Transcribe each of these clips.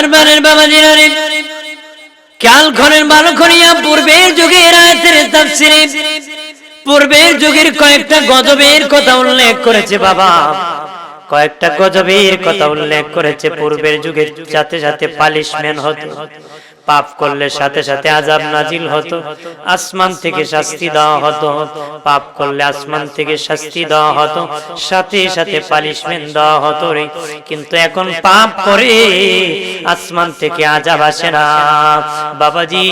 আমার বানের বাবা জিরারে কাল ঘরের বারো খনিয়া পূর্বের যুগের আয়াতের তাফসিরে, পূর্বের যুগের কয়েকটা গজবের কথা উল্লেখ করেছে বাবা। কয়েকটা গজবের কথা উল্লেখ করেছে, পূর্বের যুগের সাথে সাথে পালিশমেন্ট হতো। পাপ করলে সাথে সাথে আজাব নাজিল হতো। আসমান থেকে শাস্তি দেওয়া হতো। পাপ করলে আসমান থেকে শাস্তি দেওয়া হতো। সাথে সাথে পালিশমেন্ট দেওয়া হতো রে। কিন্তু এখন পাপ করে আসমান থেকে আজাব আসে না। বাবাজি,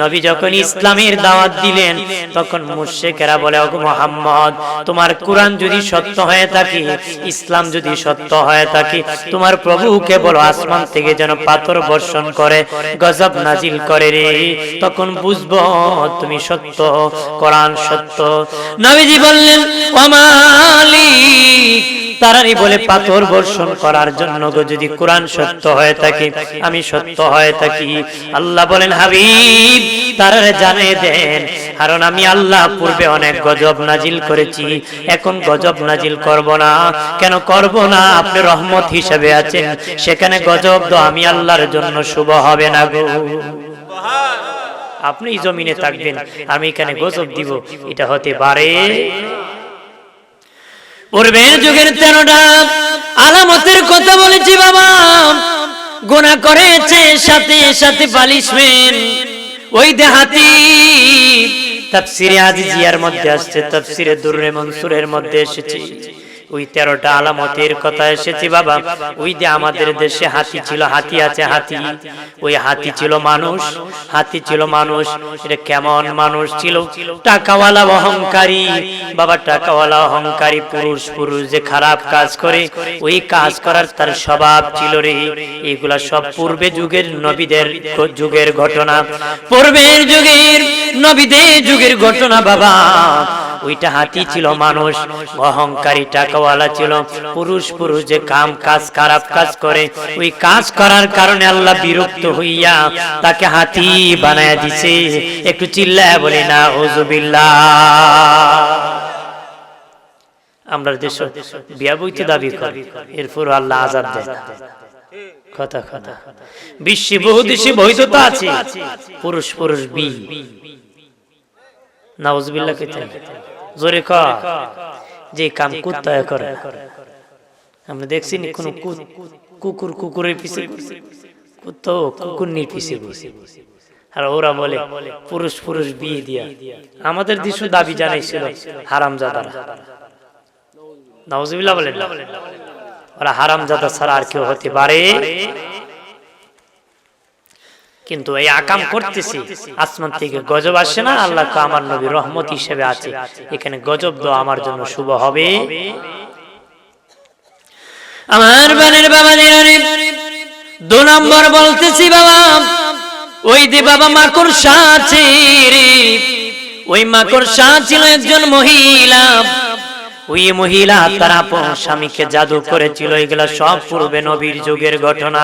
নবী যখন ইসলামের দাওয়াত দিলেন, তখন মুর্শেকেরা বলে, ওগো মোহাম্মদ, তোমার কোরআন যদি সত্য হয়ে থাকে, ইসলাম যদি সত্য হয়ে থাকে, তোমার প্রভুকে বলো, আসমান থেকে যেন পাথর বর্ষণ করে, গজব নাজিল করে রে তখন বুঝব তুমি সত্য কোরআন সত্য। নবীজি বললেন ওমালিক তারাই বলে পাথর বর্ষণ করার জন্য যদি কোরআন সত্য হয়ে থাকে আমি সত্য হয়ে থাকি। আল্লাহ বলেন হাবিব তারারে জানিয়ে দেন কারণ আমি আল্লাহ পূর্বে অনেক গজব নাজিল করেছি এখন গজব নাজিল করব না কেন করব না? আপনি রহমত হিসেবে আছেন সেখানে গজব তো আমি আল্লাহর জন্য শুভ হবে না গো। আপনি জমিনে থাকবেন আমি এখানে গজব দিব এটা হতে পারে। পূর্বের যুগের তেরোটা। আলামতের কথা বলেছি বাবা। গোনা করেছে সাথে সাথে পালিশমেন্ট ওই দেহাতি তাফসিরে আজিজিয়ার মধ্যে আসছে, তাফসিরে দুররে মনসুরের মধ্যে এসেছে। ওই তেরোটা আলামতের কথা এসেছে বাবা। ওই যে আমাদের দেশে হাতি ছিল, হাতি আছে, হাতি। ওই হাতি ছিল মানুষ, হাতি ছিল মানুষ। এটা কেমন মানুষ ছিল? টাকাওয়ালা অহংকারী। বাবা, টাকাওয়ালা অহংকারী, পুরুষ পুরুষ যে খারাপ কাজ করে, ওই কাজ করার তার স্বভাব ছিল রে। এগুলা সব পূর্বে যুগের নবীদের যুগের ঘটনা। পূর্বের যুগের নবীদের যুগের ঘটনা বাবা। ওইটা হাতি ছিল মানুষ, অহংকারী টাকাওয়ালা ছিল। পুরুষ পুরুষ যে কাম কাজ, খারাপ কাজ করে, ওই কাজ করার কারণে আল্লাহ বিরক্ত হইয়া তাকে হাতি বানায় দিছে। একটু চিল্লায় বলি না ওজুবিল্লাহ আমরা দেশ বিয়া দাবি করি, এরপর আল্লাহ আজাদ কথা কথা। বিশ্বে বহু দেশে বৈধতা আছে। পুরুষ পুরুষ বি। নাউজবিল্লাহ কইতে জোরে ক যে কাম কুত্তায় করে। আমরা দেখছি নি কোন কুকুর কুকুরের পিছে কুত্তো কুকুরনির পিছে বসে আর ওরা বলে, পুরুষ পুরুষ, বিয়ে দিয়া। আমাদের দেশ দাবি জানাইছিল হারাম জাদারা নাউজবিল্লাহ বলেন ওরা হারাম জাদা ছাড়া আর কেউ হতে পারে? কিন্তু এই আকাম করতেছি। আসমান থেকে গজব আসে না, আল্লাহ আমার নবী রহমত হিসেবে আছে। এখানে গজব দো আমার জন্য শুভ হবে। আমার বানের বাবা দু নম্বর বলতেছি বাবা, ওই যে বাবা মাকড় শাহ আছে রে, ওই মাকড় শাহ ছিল একজন মহিলা। ওই মহিলা তার আপন স্বামীকে জাদু করেছিল, এগুলো সব পূর্বে নবীর যুগের ঘটনা।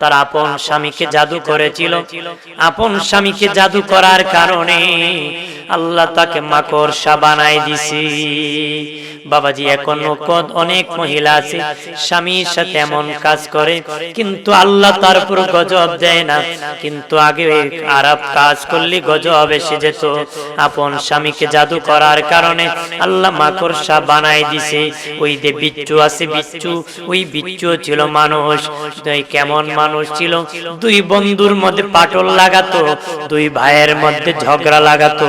তার আপন স্বামীকে জাদু করেছিল। আপন স্বামীকে জাদু করার কারণে আল্লাহ তাকে মাকড়সা বানাই দিছি। বাবাজি, এখন অনেক মহিলা আছে, স্বামীর সাথে এমন কাজ করে, কিন্তু আল্লাহ তার উপর গজব দেয় না। কিন্তু আগে আরব কাজ করলে গজব এসে যেত। আপন স্বামীকে জাদু করার কারণে আল্লাহ মাকড়সা বানাই দিছে। ওই যে বিচ্ছু আছে, বিচ্ছু, ওই বিচ্ছু ছিল মানুষ। কেমন মানুষ ছিল? দুই বন্ধুর মধ্যে পাটল লাগাতো, দুই ভাইয়ের মধ্যে ঝগড়া লাগাতো।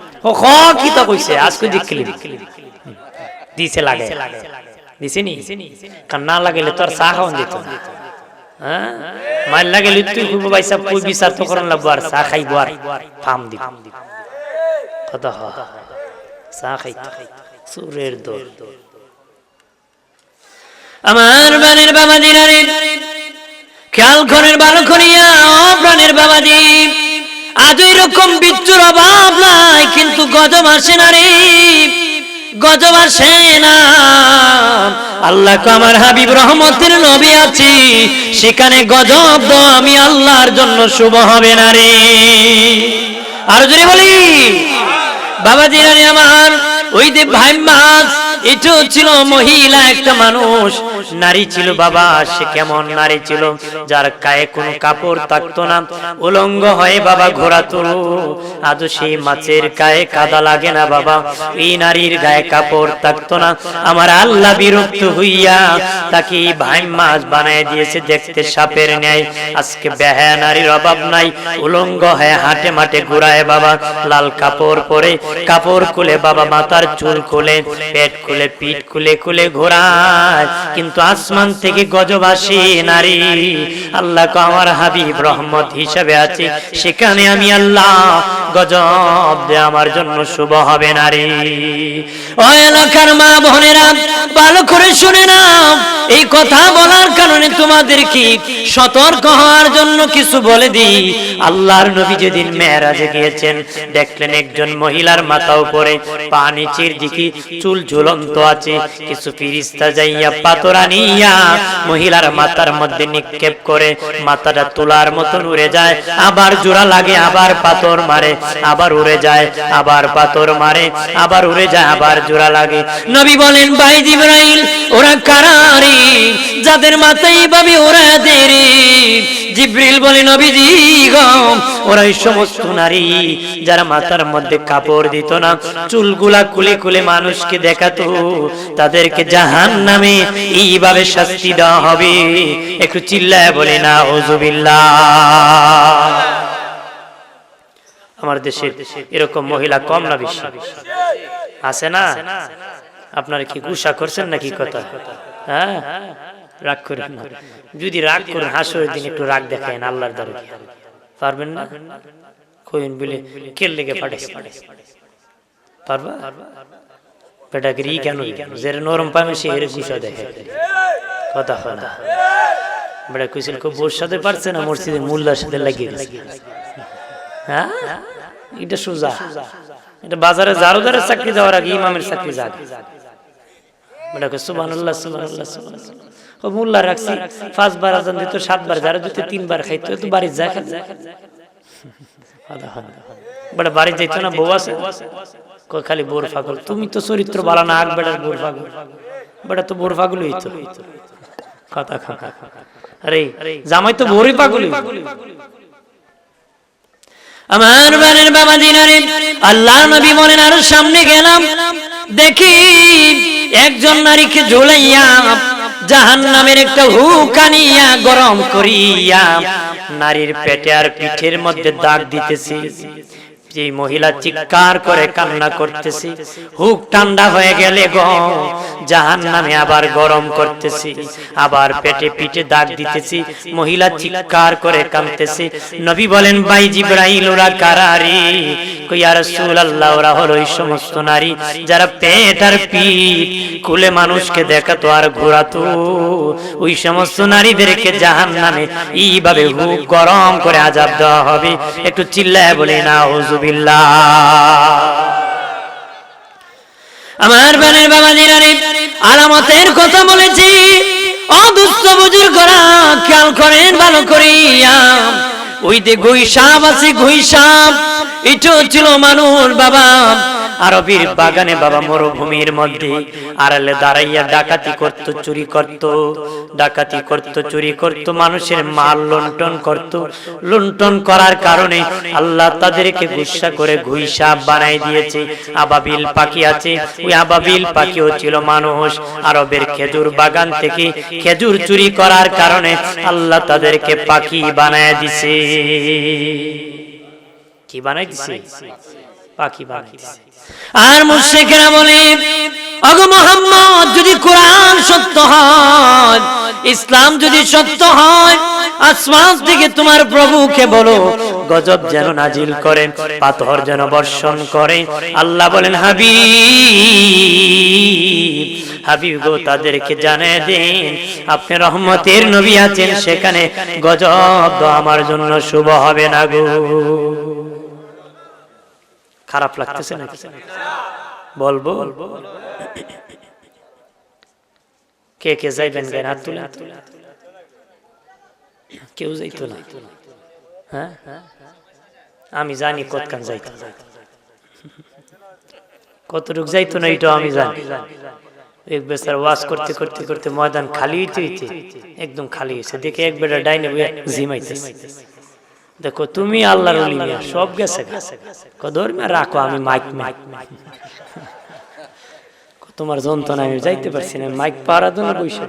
খ কি তা কইছে? আজকে দেখলি দিছে লাগে। দিছে নি? কান তোর চা খাওয়ান দিত। হ্যাঁ মার লাগাইলে তুই কইব ভাই সাহেব বিচার তো করন লাগবো আর চা খাইবো আর ফাম দিব। কথা হ? চা খাইতো সুরের দোর আমার বানের বাবা দিনারে খেয়াল করেন ভালো করিয়া প্রাণের বাবাজি। আজ ওই রকম বিচ্ছুর অভাব নাই, কিন্তু গজব আসে না রে। গজব আসে না। আল্লাহ আমার হাবিব রহমতের নবী আছি, সেখানে গজব তো আমি আল্লাহর জন্য শুভ হবে না রে। আর যদি বলি। বাবাজি রানী আমার, ওই যে ভাই মাছ এটাও ছিল মহিলা একটা মানুষ। নারী ছিল বাবা, সে কেমন নারী ছিল? যার গায়ে কোনো কাপড় থাকতো না। উলঙ্গ হয়ে বাবা ঘোরাতো। আজও সেই মাছের গায়ে কাদা লাগে না বাবা। এই নারীর গায়ে কাপড় থাকতো না। আমার আল্লাহ বিরক্ত হইয়া তাকে ভাই মাছ বানায় দিয়েছে দেখতে সাপের ন্যায়। আজকে বেহা নারীর অভাব নাই। উলঙ্গ হয়ে হাটে মাঠে ঘুরায় বাবা। লাল কাপড় পরে কাপড় খুলে বাবা মাথার চুল খুলে, পেট খুলে, পিঠ খুলে খুলে ঘোরায়। কিন্তু আসমান থেকে গজব আসে নারী। আল্লাহ আমার হাবিব রহমত হিসাবে আছে। সেখানে আমি আল্লাহ গজব দে আমার জন্য শুভ হবে নারী। ও এলাকার মা বোনেরা, ভালো করে শুনে নাও। এই কথা বলার কারণে তোমাদের কি সতর্ক হওয়ার জন্য কিছু বলে দিই। আল্লাহর নবী যেদিন মেয়েরাজে গিয়েছেন, দেখলেন একজন মহিলার মাথা উপরে পা নিচের দিকে চুল ঝুলন্ত আছে। কিছু ফিরিস্তা যাইয়া পাতরা নিয়া মহিলার মাথার মধ্যে নিক্ষেপ করে মাথাটা তোলার মতন উড়ে যায়, আবার জোড়া লাগে, আবার পাথর মারে, আবার উড়ে যায়, আবার পাথর মারে, আবার উড়ে যায়, আবার জোড়া লাগে। নবী বলেন, ভাই জিব্রাইল, ওরা কারারি যাদের মাথায় এইভাবে ওরা দেরে জিব্রিল বলে, নবীজি গম ওরা এই সমস্ত নারী যারা মাথার মধ্যে কাপড় দিত না, চুলগুলা খুলে খুলে মানুষকে দেখাতো, তাদেরকে জাহান নামে এইভাবে শাস্তি দেওয়া হবে। একটু চিল্লায় বলে না ওজুবিল্লাহ আমার দেশে এরকম মহিলা কম না বেশি? আছে না? আপনারা কি গুসা করছেন নাকি কথা? হ্যাঁ? রাগ করেন না। যদি রাগ করেন হাসর দিন একটু রাগ দেখায় আল্লাহর দ্বারা পারবেন না? কইন বলে কেল লেগে পাঠে পারবা? বেটাকে ই কেন? যে নরম পামে সে হেরে গুসা দেখে কথা বেটা খুব বোর সাথে পারছে না? মসজিদে মোল্লার সাথে লাগিয়ে গেছে হ্যাঁ? এটা সোজা। এটা বাজারে জারোদারের চাকরি যাওয়ার আগে ইমামের চাকরি যাক। বেটাকে সুবহানাল্লাহ সুবহানাল্লাহ সুবহানাল্লাহ। রাখছি, পাঁচবার সাতবার তিনবার তো বেটা না, বউ আছে। কই খালি বোর ফাগল তুমি তো চরিত্র বালা না, আগ বেটার বোর ফাগল বেটা তো বোর ফাগল হইতো আমার বানের বাবা দিনারে আল্লাহ নবী বলেন, আর সামনে গেলাম। দেখি একজন নারীকে ঝুলাইয়া জাহান নামের একটা হুকানিয়া গরম করিয়া নারীর পেটে আর পিঠের মধ্যে দাগ দিতেছে। যে মহিলা চিৎকার করে কান্না করতেছি। হুক ঠান্ডা হয়ে গেলে গ জাহান নামে আবার গরম করতেছি, আবার পেটে পিঠে দাগ দিতেছি, মহিলা চিৎকার করে কাঁদতেছি। নবী বলেন, ভাই জিব্রাইল, ওরা কারারি কইয়া রাসূলুল্লাহ, ওরা হলো ওই সমস্ত নারী যারা পেট আর পিঠ খুলে মানুষকে দেখাতো আর ঘোরাতো। ওই সমস্ত নারীদেরকে জাহান নামে এইভাবে হুক গরম করে আজাব দেওয়া হবে। একটু চিল্লায় বলে না হুজুবিল্লাহ আমার বানের বাবা দিনারে আলামতের কথা বলেছি। অদুস্থ বুজুর করা খেয়াল করেন ভালো করিয়া। ওই যে গুই সাপ আছে গুই সাপ এটাও ছিল মানুষ বাবা। আরবির বাগানে বাবা মরুভূমির মধ্যে আড়ালে দাঁড়াইয়া ডাকাতি করত চুরি করত ডাকাতি করত চুরি করত মানুষের মাল লুণ্ঠন করত। লুণ্ঠন করার কারণে আল্লাহ তাদেরকে গুসা করে ঘুই সাপ বানাই দিয়েছে। আবাবিল পাখি আছে। ওই আবাবিল পাখিও ছিল মানুষ। আরবের খেজুর বাগান থেকে খেজুর চুরি করার কারণে আল্লাহ তাদেরকে পাখি বানায় দিছে। কি বানাই দিছে? পাখি বানাই দিছে? আর মুশরিকরা বলে, অগো মোহাম্মদ, যদি কোরআন সত্য হয়, ইসলাম যদি সত্য হয় আসমান থেকে তোমার প্রভুকে বলো, গজব যেন নাজিল করেন পাথর যেন বর্ষণ করে। আল্লাহ বলেন হাবি হাবিব গো, তাদেরকে জানিয়ে দিন, আপনি রহমতের নবী আছেন, সেখানে গজব আমার জন্য শুভ হবে না গো। খারাপ লাগতেছে না বলব? কে কে যাইবেন গায়ে হাত তুলে? কেউ যাইতো না। হ্যাঁ? আমি জানি কতখান যাইতো। কতটুক যাইতো না এটা আমি জানি। এক বেচার ওয়াশ করতে করতে করতে ময়দান খালি একদম খালি হয়েছে। দেখে এক বেটা ডাইনে জিমাইতেছে দেখো, তুমি আল্লাহর মিয়া, সব গেছে কদর রাখো, আমি মাইক মাইক তোমার যন্ত্রণা আমি যাইতে পারছি না, মাইক পাড়ার জন্য বসে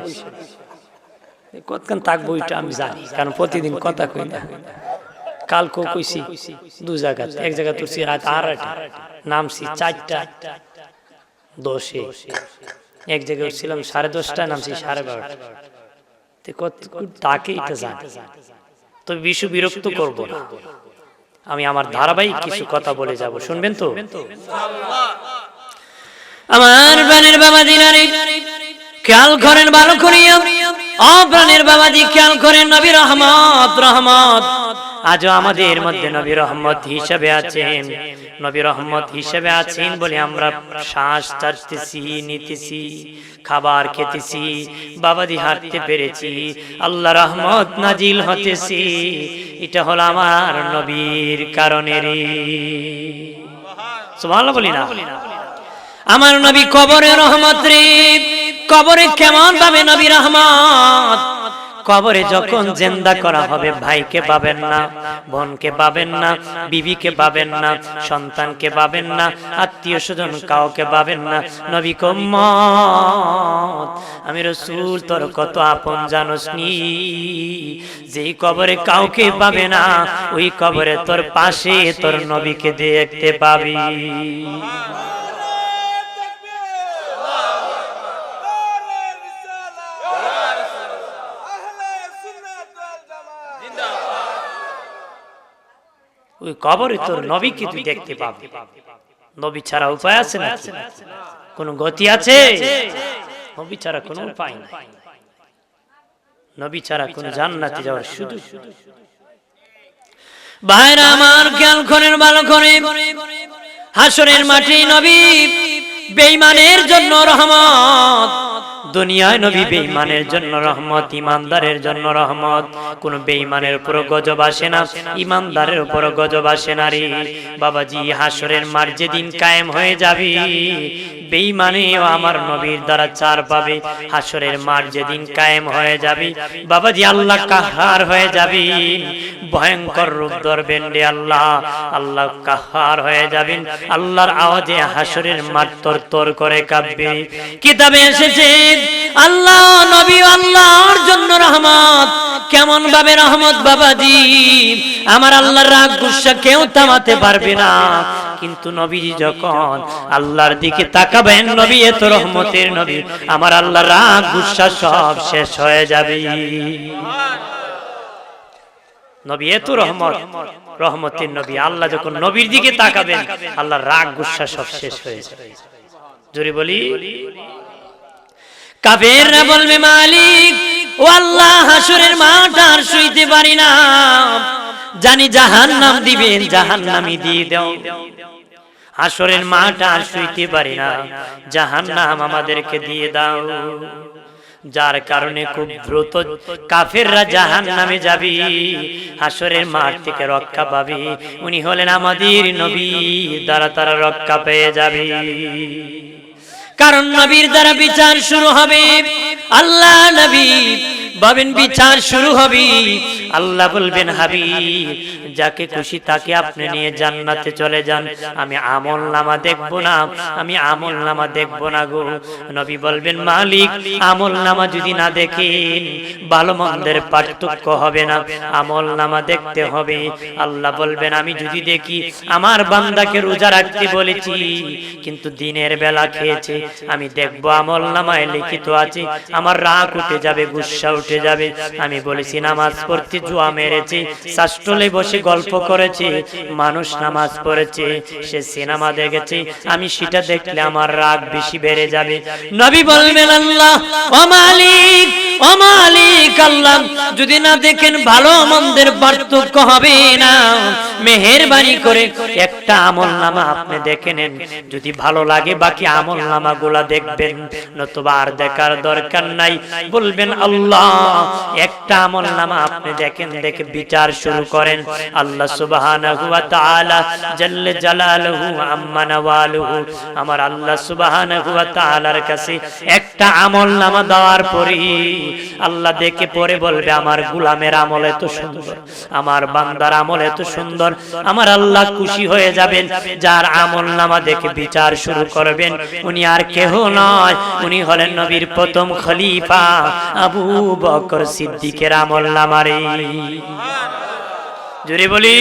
কতক্ষণ থাকব ওইটা আমি জানি, কারণ প্রতিদিন কথা কই না। কালকে কইছি, দু জায়গা, এক জায়গা তুলছি, রাত আড়াইটা, নামছি চারটা, দশে। এক জায়গায় উঠছিলাম সাড়ে দশটা নামছি সাড়ে বারোটা। কত তাকে এটা জানি। তবে বিশু বিরক্ত করব না। আমি আমার ধারাবাহিক কিছু কথা বলে যাব শুনবেন তো? আমার প্রাণের বাবা দিনারে খেয়াল করেন ভালো করিয়া। অপ্রাণের বাবাজি খেয়াল করেন নবী রহমত রহমত। আজও আমাদের মধ্যে নবী রহমত হিসেবে আছেন। নবী রহমত হিসেবে আছেন বলে আমরা শ্বাস চাটতেছি নিতেছি, খাবার খেতেছি বাবাদি হাঁটতে পেরেছি, আল্লাহ রহমত নাজিল হতেছি। এটা হলো আমার নবীর কারণেরই সুবহানাল্লাহ বলি না। আমার নবী কবরে রহমত রে। কবরে কেমন পাবে নবী রহমত কবরে যখন জেন্দা করা হবে, ভাইকে পাবেন না, বোনকে পাবেন না, বিবিকে পাবেন না, সন্তানকে পাবেন না, আত্মীয় স্বজন কাউকে পাবেন না। নবী কম্মত আমি রসুল, তোর কত আপন জানোস নি? যেই কবরে কাউকে পাবে না, ওই কবরে তোর পাশে তোর নবীকে দেখতে পাবি। ওই কবরে তোর নবীকে তুই দেখতে পাবি। নবী ছাড়া উপায় আছে না কোন গতি আছে? নবী ছাড়া কোনো উপায় নাই। নবী ছাড়া কোন জান্নাতে যাওয়ার শুধু ভাইরা আমার খেয়াল করেন ভালো করে হাসরের মাটি নবী বেঈমানের জন্য রহমত। দুনিয়ায় নবী বেঈমানের জন্য রহমত, ইমানদারের জন্য রহমত। কোন বেঈমানের উপর গজব আসে না, ইমানদারের উপর গজব আসে না রে। বাবাজি হাসরের মার যেদিন কায়েম হয়ে যাবি বেঈমানেও আমার নবীর দ্বারা চার পাবে। হাসরের মার যেদিন কায়েম হয়ে যাবি, বাবাজি, আল্লাহ কাহার হয়ে যাবি। ভয়ঙ্কর রূপ ধরবেন রে আল্লাহ। আল্লাহ কাহার হয়ে যাবেন। আল্লাহর আওয়াজে হাসরের মার তর তর করে কাঁপবে। কিতাবে এসেছে আল্লাহ, নবী আল্লাহর জন্য রহমত। কেমন ভাবে রহমত, বাবাজি? আমার আল্লাহর রাগ, গুসা কেউ থামাতে পারবে না। কিন্তু যখন আল্লাহর দিকে তাকাবেন, নবী এত রহমতের নবী। আমার আল্লাহর রাগ, গুসা সব শেষ হয়ে যাবে। নবী এত রহমত, রহমতের নবী। আল্লাহ যখন নবীর দিকে তাকাবেন, আল্লাহর রাগ, গুসা সব শেষ হয়ে যাবে। জোরে বলি। কাবেররা বলবে, মালিক, ও আল্লাহ, হাসুরের মাঠ আর শুইতে পারি না। জানি জাহান নাম দিবেন জাহান নামি দিয়ে দাও। হাসরের মাঠ আর শুইতে পারি না জাহান নাম আমাদেরকে দিয়ে দাও। যার কারণে খুব দ্রুত কাফেররা জাহান নামে যাবি, হাসরের মাঠ থেকে রক্ষা পাবি। উনি হলেন আমাদের নবী, দ্বারা তারা রক্ষা পেয়ে যাবে। কারণ নবীর দ্বারা বিচার শুরু হবে। আল্লাহ নবী ভাবেন বিচার শুরু হবে। আল্লাহ বলবেন হাবি যাকে খুশি তাকে আপনি নিয়ে জান্নাতে চলে যান। আমি আমল নামা দেখব না, আমি আমল নামা দেখব না গো। নবী বলবেন, মালিক, আমল নামা যদি না দেখেন, ভালো মন্দের পার্থক্য হবে না। আমল নামা দেখতে হবে। আল্লাহ বলবেন, আমি যদি দেখি আমার বান্দাকে রোজা রাখতে বলেছি, কিন্তু দিনের বেলা খেয়েছে, আমি দেখব আমল নামায় লিখিত আছে, আমার রাগ উঠে যাবে, গুসা উঠে উঠে যাবে। আমি বলেছি, নামাজ পড়তে জুয়া মেরেছি শাস্টলে বসে গল্প করেছি, মানুষ নামাজ পড়েছে, সে সিনেমা দেখেছে, আমি সেটা দেখলে আমার রাগ বেশি বেড়ে যাবে। নবী বলবেন, আল্লাহ, ও মালিক ও মালিক, আল্লাহ, যদি না দেখেন ভালো মন্দের পার্থক্য হবে না, মেহেরবানি করে একটা আমল নামা আপনি দেখে নেন। যদি ভালো লাগে বাকি আমল নামা গুলা দেখবেন, নতুবা আর দেখার দরকার নাই। বলবেন, আল্লাহ, একটা আমল নামা আপনি দেখেন, দেখে বিচার শুরু করেন। আল্লাহ সুবহানাহু আমার আল্লাহ সুবহানাহু কাছে একটা আমল নামা দেওয়ার পরে আল্লাহ দেখে পরে বলবে, আমার গুলামের আমল এত সুন্দর, আমার বান্দার আমল এত সুন্দর, আমার আল্লাহ খুশি হয়ে যাবেন, যার আমল নামা দেখে বিচার শুরু করবেন। উনি আর কেহ নয়, উনি হলেন নবীর প্রথম খলিফা আবু বকর সিদ্দিকের আমল নামারে জুড়ে বলি।